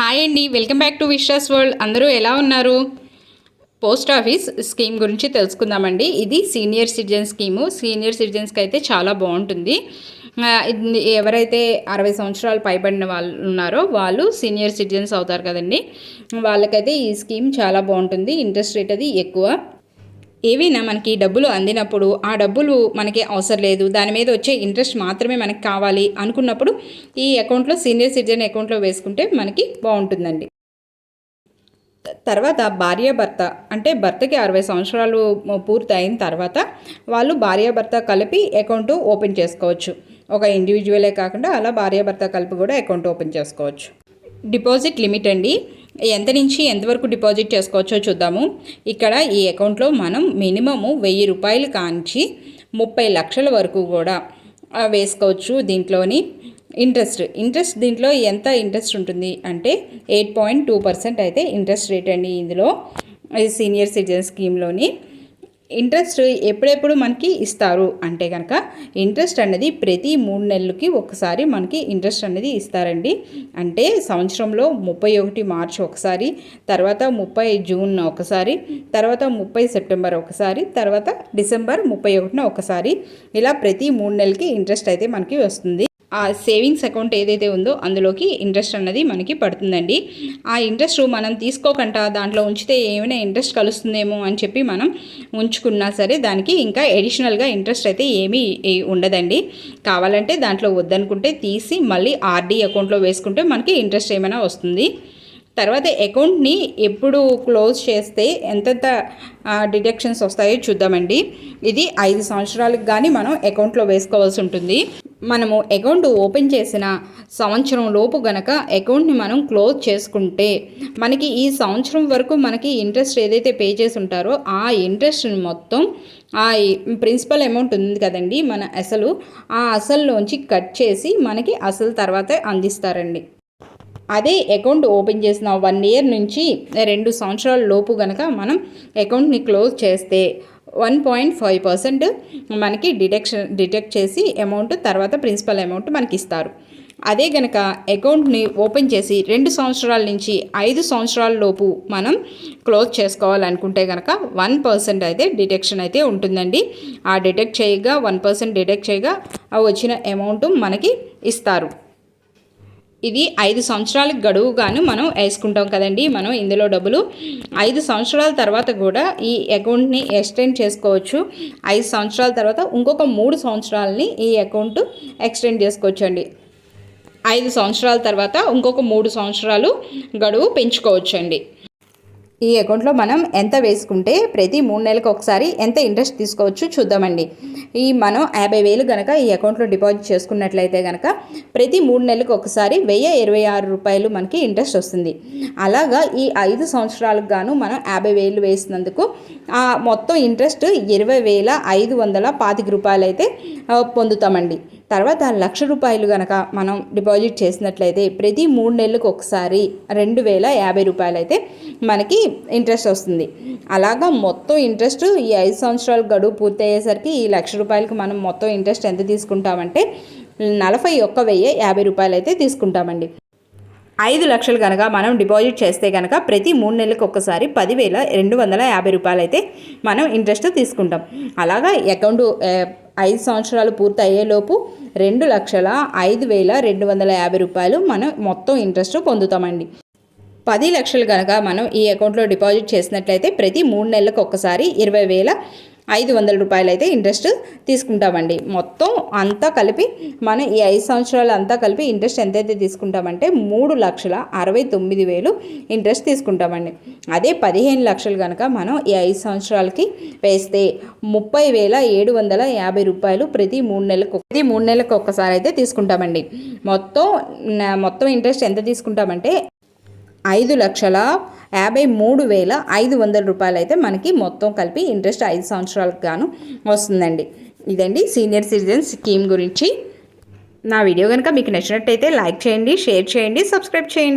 Hi అండి. Welcome back to Vishwas World. అందరూ ఎలా ఉన్నారు? పోస్ట్ ఆఫీస్ స్కీమ్ గురించి తెలుసుకుందామండి. ఇది సీనియర్ సిటిజన్ స్కీము. సీనియర్ సిటిజన్స్కి అయితే చాలా బాగుంటుంది. ఎవరైతే అరవై సంవత్సరాలు పైబడిన వాళ్ళు ఉన్నారో వాళ్ళు సీనియర్ సిటిజన్స్ అవుతారు కదండి. వాళ్ళకైతే ఈ స్కీమ్ చాలా బాగుంటుంది. ఇంట్రెస్ట్ రేట్ అది ఎక్కువ. ఏవైనా మనకి డబ్బులు అందినప్పుడు ఆ డబ్బులు మనకి అవసరం లేదు దాని మీద వచ్చే ఇంట్రెస్ట్ మాత్రమే మనకి కావాలి అనుకున్నప్పుడు ఈ అకౌంట్లో సీనియర్ సిటిజన్ అకౌంట్లో వేసుకుంటే మనకి బాగుంటుందండి. తర్వాత భార్యాభర్త అంటే భర్తకి అరవై సంవత్సరాలు పూర్తి అయిన తర్వాత వాళ్ళు భార్యాభర్త కలిపి అకౌంట్ ఓపెన్ చేసుకోవచ్చు. ఒక ఇండివిజువలే కాకుండా అలా భార్యాభర్త కలిపి కూడా అకౌంట్ ఓపెన్ చేసుకోవచ్చు. డిపాజిట్ లిమిట్ అండి. ఎంత నుంచి ఎంతవరకు డిపాజిట్ చేసుకోవచ్చో చూద్దాము. ఇక్కడ ఈ అకౌంట్లో మనం మినిమము వెయ్యి రూపాయలు కాంచి ముప్పై లక్షల వరకు కూడా వేసుకోవచ్చు దీంట్లోని ఇంట్రెస్ట్. ఇంట్రెస్ట్ దీంట్లో ఎంత ఇంట్రెస్ట్ ఉంటుంది అంటే ఎయిట్ పాయింట్ టూ పర్సెంట్ అయితే ఇంట్రెస్ట్ రేట్ అండి ఇందులో. సీనియర్ సిటిజన్ స్కీమ్లోని ఇంట్రెస్ట్ ఎప్పుడెప్పుడు మనకి ఇస్తారు? అంటే కనుక ఇంట్రెస్ట్ అనేది ప్రతి మూడు నెలలకి ఒకసారి మనకి ఇంట్రెస్ట్ అనేది ఇస్తారండి. అంటే సంవత్సరంలో ముప్పై ఒకటి మార్చ్ ఒకసారి తర్వాత ముప్పై జూన్ ఒకసారి తర్వాత ముప్పై సెప్టెంబర్ ఒకసారి తర్వాత డిసెంబర్ ముప్పై ఒకటిన ఒకసారి. ఇలా ప్రతి మూడు నెలలకి ఇంట్రెస్ట్ అయితే మనకి వస్తుంది. ఆ సేవింగ్స్ అకౌంట్ ఏదైతే ఉందో అందులోకి ఇంట్రెస్ట్ అన్నది మనకి పడుతుందండి. ఆ ఇంట్రెస్ట్ మనం తీసుకోకుండా దాంట్లో ఉంచితే ఏమైనా ఇంట్రెస్ట్ కలుస్తుందేమో అని చెప్పి మనం ఉంచుకున్నా సరే దానికి ఇంకా ఎడిషనల్గా ఇంట్రెస్ట్ అయితే ఏమీ ఉండదండి. కావాలంటే దాంట్లో వద్దనుకుంటే తీసి మళ్ళీ ఆర్డీ అకౌంట్లో వేసుకుంటే మనకి ఇంట్రెస్ట్ ఏమైనా వస్తుంది. తర్వాత అకౌంట్ని ఎప్పుడు క్లోజ్ చేస్తే ఎంతెంత డిడక్షన్స్ వస్తాయో చూద్దామండి. ఇది ఐదు సంవత్సరాలకు కానీ మనం అకౌంట్లో వేసుకోవాల్సి ఉంటుంది. మనము అకౌంట్ ఓపెన్ చేసిన సంవత్సరం లోపు గనక అకౌంట్ని మనం క్లోజ్ చేసుకుంటే మనకి ఈ సంవత్సరం వరకు మనకి ఇంట్రెస్ట్ ఏదైతే పే చేసి ఉంటారో ఆ ఇంట్రెస్ట్ని మొత్తం ఆ ప్రిన్సిపల్ అమౌంట్ ఉంది కదండి మన అసలు. ఆ అసలులోంచి కట్ చేసి మనకి అసలు తర్వాత అందిస్తారండి. అదే అకౌంట్ ఓపెన్ చేసిన వన్ ఇయర్ నుంచి రెండు సంవత్సరాల లోపు కనుక మనం అకౌంట్ని క్లోజ్ చేస్తే వన్ పాయింట్ ఫైవ్ పర్సెంట్ మనకి డిడక్షన్ డిటెక్ట్ చేసి అమౌంట్ తర్వాత ప్రిన్సిపల్ అమౌంట్ మనకి ఇస్తారు. అదే గనక అకౌంట్ని ఓపెన్ చేసి రెండు సంవత్సరాల నుంచి ఐదు సంవత్సరాల లోపు మనం క్లోజ్ చేసుకోవాలనుకుంటే కనుక వన్ పర్సెంట్ అయితే డిటెక్షన్ అయితే ఉంటుందండి. ఆ డిటెక్ట్ చేయగా వన్ పర్సెంట్ డిటెక్ట్ చేయగా ఆ వచ్చిన అమౌంట్ మనకి ఇస్తారు. ఇది ఐదు సంవత్సరాలకు గడువుగాను మనం వేసుకుంటాం కదండి మనం ఇందులో డబ్బులు. ఐదు సంవత్సరాల తర్వాత కూడా ఈ అకౌంట్ని ఎక్స్టెండ్ చేసుకోవచ్చు. ఐదు సంవత్సరాల తర్వాత ఇంకొక మూడు సంవత్సరాలని ఈ అకౌంట్ ఎక్స్టెండ్ చేసుకోవచ్చు అండి ఐదు సంవత్సరాల తర్వాత ఇంకొక మూడు సంవత్సరాలు గడువు పెంచుకోవచ్చు అండి ఈ అకౌంట్లో మనం ఎంత వేసుకుంటే ప్రతి మూడు నెలలకు ఒకసారి ఎంత ఇంట్రెస్ట్ తీసుకోవచ్చు చూద్దామండి. ఈ మనం యాభై వేలు కనుక ఈ అకౌంట్లో డిపాజిట్ చేసుకున్నట్లయితే కనుక ప్రతి మూడు నెలలకు ఒకసారి వెయ్యి ఇరవై ఆరు రూపాయలు మనకి ఇంట్రెస్ట్ వస్తుంది. అలాగా ఈ ఐదు సంవత్సరాలకు గాను మనం యాభై వేలు వేసినందుకు ఆ మొత్తం ఇంట్రెస్ట్ ఇరవై వేల ఐదు వందల పాతిక రూపాయలు అయితే పొందుతామండి. తర్వాత లక్ష రూపాయలు కనుక మనం డిపాజిట్ చేసినట్లయితే ప్రతి మూడు నెలలకు ఒకసారి రెండు వేల యాభై రూపాయలు అయితే మనకి ఇంట్రెస్ట్ వస్తుంది. అలాగా మొత్తం ఇంట్రెస్ట్ ఈ ఐదు సంవత్సరాల గడువు పూర్తయ్యేసరికి ఈ లక్ష రూపాయలకు మనం మొత్తం ఇంట్రెస్ట్ ఎంత తీసుకుంటామంటే నలభై ఒక్క వెయ్యి యాభై రూపాయలు అయితే తీసుకుంటామండి. ఐదు లక్షలు కనుక మనం డిపాజిట్ చేస్తే కనుక ప్రతి మూడు నెలలకు ఒక్కసారి పదివేల రెండు వందల యాభై రూపాయలు అయితే మనం ఇంట్రెస్ట్ తీసుకుంటాం. అలాగా అకౌంట్ ఐదు సంవత్సరాలు పూర్తి అయ్యేలోపు రెండు లక్షల ఐదు వేల రెండు వందల యాభై రూపాయలు మనం మొత్తం ఇంట్రెస్ట్ పొందుతామండి. పది లక్షలు కనుక మనం ఈ అకౌంట్లో డిపాజిట్ చేసినట్లయితే ప్రతి మూడు నెలలకు ఒక్కసారి ఇరవై వేల ఐదు వందల రూపాయలు అయితే ఇంట్రెస్ట్ తీసుకుంటామండి. మొత్తం అంతా కలిపి మనం ఈ ఐదు సంవత్సరాలు అంతా కలిపి ఇంట్రెస్ట్ ఎంతైతే తీసుకుంటామంటే మూడు లక్షల అరవై తొమ్మిది వేలు ఇంట్రెస్ట్ తీసుకుంటామండి. అదే పదిహేను లక్షలు కనుక మనం ఈ ఐదు సంవత్సరాలకి వేస్తే ముప్పై వేల ఏడు వందల యాభై రూపాయలు ప్రతి మూడు నెలలకు ప్రతి మూడు నెలలకు ఒక్కసారి అయితే తీసుకుంటామండి. మొత్తం మొత్తం ఇంట్రెస్ట్ ఎంత తీసుకుంటామంటే ఐదు లక్షల యాభై మూడు వేల ఐదు వందల రూపాయలు అయితే మనకి మొత్తం కలిపి ఇంట్రెస్ట్ ఐదు సంవత్సరాలకు గాను వస్తుందండి. ఇదండి సీనియర్ సిటిజన్ స్కీమ్ గురించి. నా వీడియో కనుక మీకు నచ్చినట్టయితే లైక్ చేయండి షేర్ చేయండి సబ్స్క్రైబ్ చేయండి.